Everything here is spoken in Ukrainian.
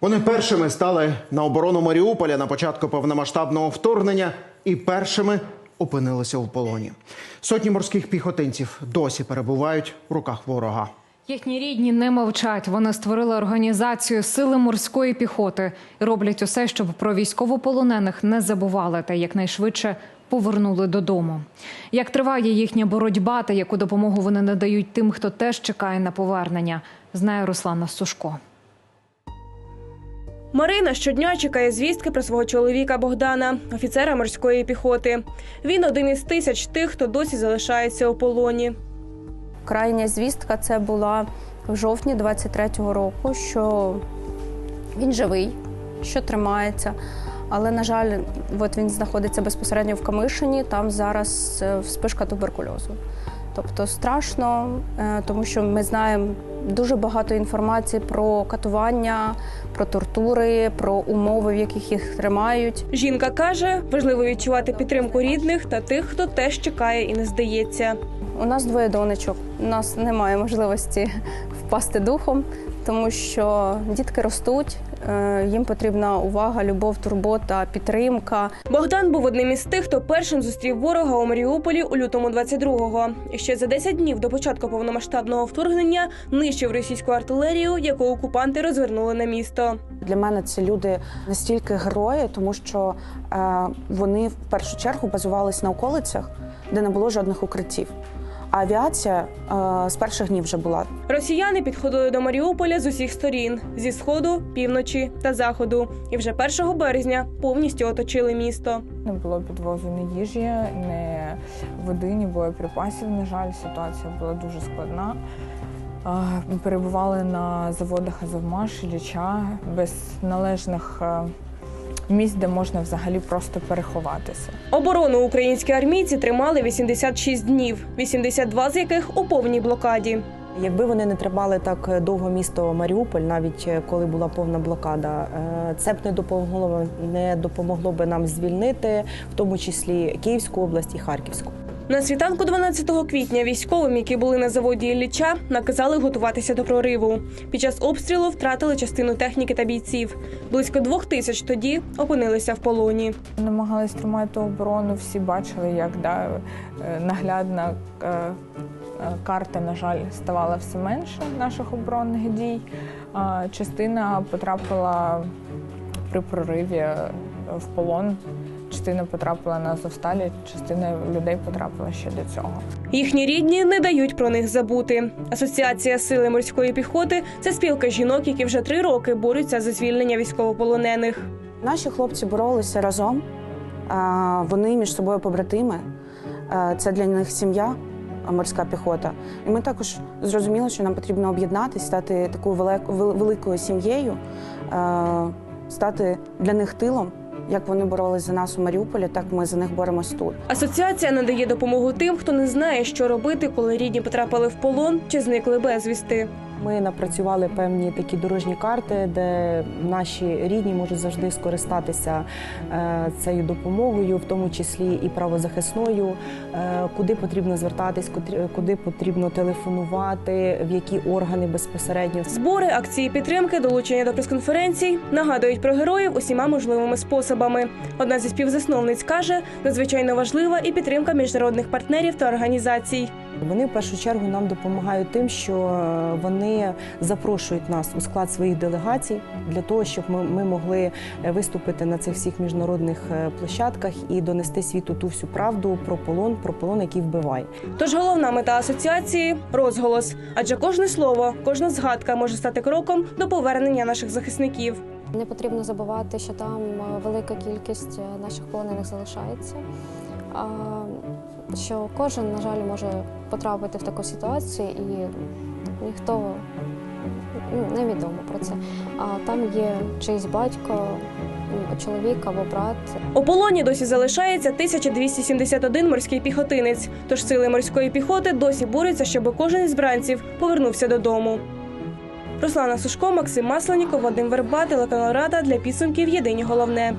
Вони першими стали на оборону Маріуполя на початку повномасштабного вторгнення і першими опинилися в полоні. Сотні морських піхотинців досі перебувають в руках ворога. Їхні рідні не мовчать. Вони створили організацію Сили морської піхоти і роблять усе, щоб про військовополонених не забували та якнайшвидше повернули додому. Як триває їхня боротьба та яку допомогу вони надають тим, хто теж чекає на повернення, знає Руслана Сушко. Марина щодня чекає звістки про свого чоловіка Богдана, офіцера морської піхоти. Він один із тисяч тих, хто досі залишається у полоні. Крайня звістка це була в жовтні 23-го року, що він живий, що тримається. Але, на жаль, от він знаходиться безпосередньо в Камишині, там зараз е, вспишка туберкульозу. Тобто страшно, е, тому що ми знаємо дуже багато інформації про катування, про тортури, про умови, в яких їх тримають. Жінка каже, важливо відчувати підтримку рідних та тих, хто теж чекає і не здається. У нас двоє донечок. У нас немає можливості впасти духом, тому що дітки ростуть, е, їм потрібна увага, любов, турбота, підтримка. Богдан був одним із тих, хто першим зустрів ворога у Маріуполі у лютому 22-го. Ще за 10 днів до початку повномасштабного вторгнення нищив російську артилерію, яку окупанти розвернули на місто. Для мене це люди настільки герої, тому що е, вони в першу чергу базувались на околицях, де не було жодних укриттів. А авіація е, з перших днів вже була. Росіяни підходили до Маріуполя з усіх сторін зі сходу, півночі та заходу. І вже 1 березня повністю оточили місто. Не було підвозу ні їжі, ні води, ні боєприпасів. На жаль, ситуація була дуже складна. Ми перебували на заводах Азовмаш, Ілліча, без належних е, місць, де можна взагалі просто переховатися. Оборону українські армійці тримали 86 днів, 82 з яких у повній блокаді. Якби вони не тримали так довго місто Маріуполь, навіть коли була повна блокада, е, це б не допомогло не допомогло би нам звільнити, в тому числі Київську область і Харківську. На світанку 12 квітня військовим, які були на заводі Ілліча, наказали готуватися до прориву. Під час обстрілу втратили частину техніки та бійців. Близько двох тисяч тоді опинилися в полоні. Намагались тримати оборону, всі бачили, як да, е, наглядна е, е, карта, на жаль, ставала все менше наших оборонних дій. Частина потрапила при прориві в полон, частина потрапила на Азовсталі, частина людей потрапила ще до цього. Їхні рідні не дають про них забути. Асоціація сили морської піхоти це спілка жінок, які вже три роки борються за звільнення військовополонених. Наші хлопці боролися разом. Вони між собою побратими. Це для них сім'я, морська піхота. І ми також зрозуміли, що нам потрібно об'єднатися, стати такою велик- великою сім'єю, стати для них тилом. Як вони боролись за нас у Маріуполі, так ми за них боремось тут. Асоціація надає допомогу тим, хто не знає, що робити, коли рідні потрапили в полон чи зникли безвісти. Ми напрацювали певні такі дорожні карти, де наші рідні можуть завжди скористатися е, цією допомогою, в тому числі і правозахисною, е, куди потрібно звертатись, куди потрібно телефонувати, в які органи безпосередньо. Збори, акції підтримки, долучення до прес-конференцій нагадують про героїв усіма можливими способами. Одна зі співзасновниць каже, надзвичайно важлива і підтримка міжнародних партнерів та організацій. Вони в першу чергу нам допомагають тим, що е, вони запрошують нас у склад своїх делегацій для того, щоб ми, ми могли е, виступити на цих всіх міжнародних е, площадках і донести світу ту всю правду про полон, про полон, який вбиває. Тож головна мета асоціації розголос. Адже кожне слово, кожна згадка може стати кроком до повернення наших захисників. Не потрібно забувати, що там велика кількість наших полонених залишається. Що кожен, на жаль, може потрапити в таку ситуацію, і ніхто ну, невідомо про це. А там є чийсь батько, чоловік або брат, У полоні досі залишається 1271 морський піхотинець. Тож сили морської піхоти досі борються, щоб кожен із бранців повернувся додому. Руслана Сушко, Максим Масленіков, Вадим Верба, телеканал Рада для підсумків Єдині головне.